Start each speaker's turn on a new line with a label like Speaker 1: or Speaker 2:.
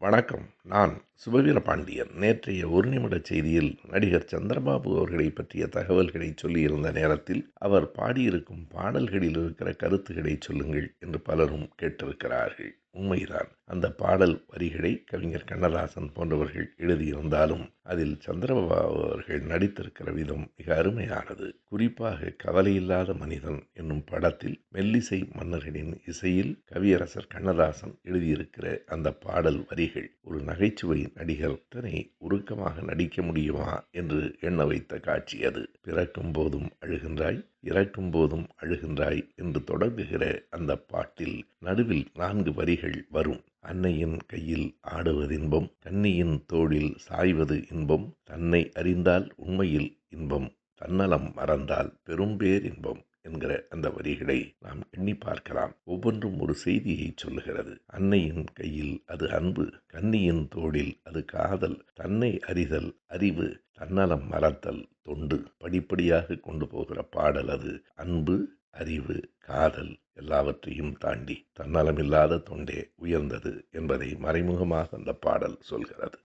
Speaker 1: வணக்கம். நான் சுபவீர பாண்டியன் நேற்றைய ஒரு நிமிட செய்தியில் நடிகர் சந்திரபாபு அவர்களை பற்றிய தகவல்களை சொல்லியிருந்த நேரத்தில் அவர் பாடியிருக்கும் பாடல்களில் இருக்கிற கருத்துக்களை சொல்லுங்கள் என்று பலரும் கேட்டிருக்கிறார்கள். உண்மைதான். அந்த பாடல் வரிகளை கவிஞர் கண்ணதாசன் போன்றவர்கள் எழுதியிருந்தாலும் அதில் சந்திரபாபு அவர்கள் நடித்திருக்கிற விதம் மிக அருமையானது. குறிப்பாக கவலையில்லாத மனிதன் என்னும் படத்தில் மெல்லிசை மன்னர்களின் இசையில் கவியரசர் கண்ணதாசன் எழுதியிருக்கிற அந்த பாடல் வரிகள் ஒரு நகைச்சுவை நடிகர் தன்னை உருக்கமாக நடிக்க முடியுமா என்று எண்ண வைத்த காட்சி அது. பிறக்கும் போதும் அழுகின்றாய் இறக்கும் போதும் அழுகின்றாய் என்று தொடங்குகிற அந்த பாட்டில் நடுவில் நான்கு வரிகள் வரும். அன்னையின் கையில் ஆடுவது இன்பம் கன்னியின் தோளில் சாய்வது இன்பம் தன்னை அறிந்தால் உண்மையில் இன்பம் தன்னலம் மறந்தால் பெரும்பேர் இன்பம் என்கிற அந்த வரிகளை நாம் எண்ணி பார்க்கலாம். ஒவ்வொன்றும் ஒரு செய்தியை சொல்லுகிறது. அன்னையின் கையில் அது அன்பு கன்னியின் தோளில் அது காதல் தன்னை அறிதல் அறிவு தன்னலம் மறத்தல் தொண்டு படிப்படியாக கொண்டு போகிற பாடல் அது. அன்பு அறிவு காதல் எல்லாவற்றையும் தாண்டி தன்னலமில்லாத தொண்டே உயர்ந்தது என்பதை மறைமுகமாக அந்த பாடல் சொல்கிறது.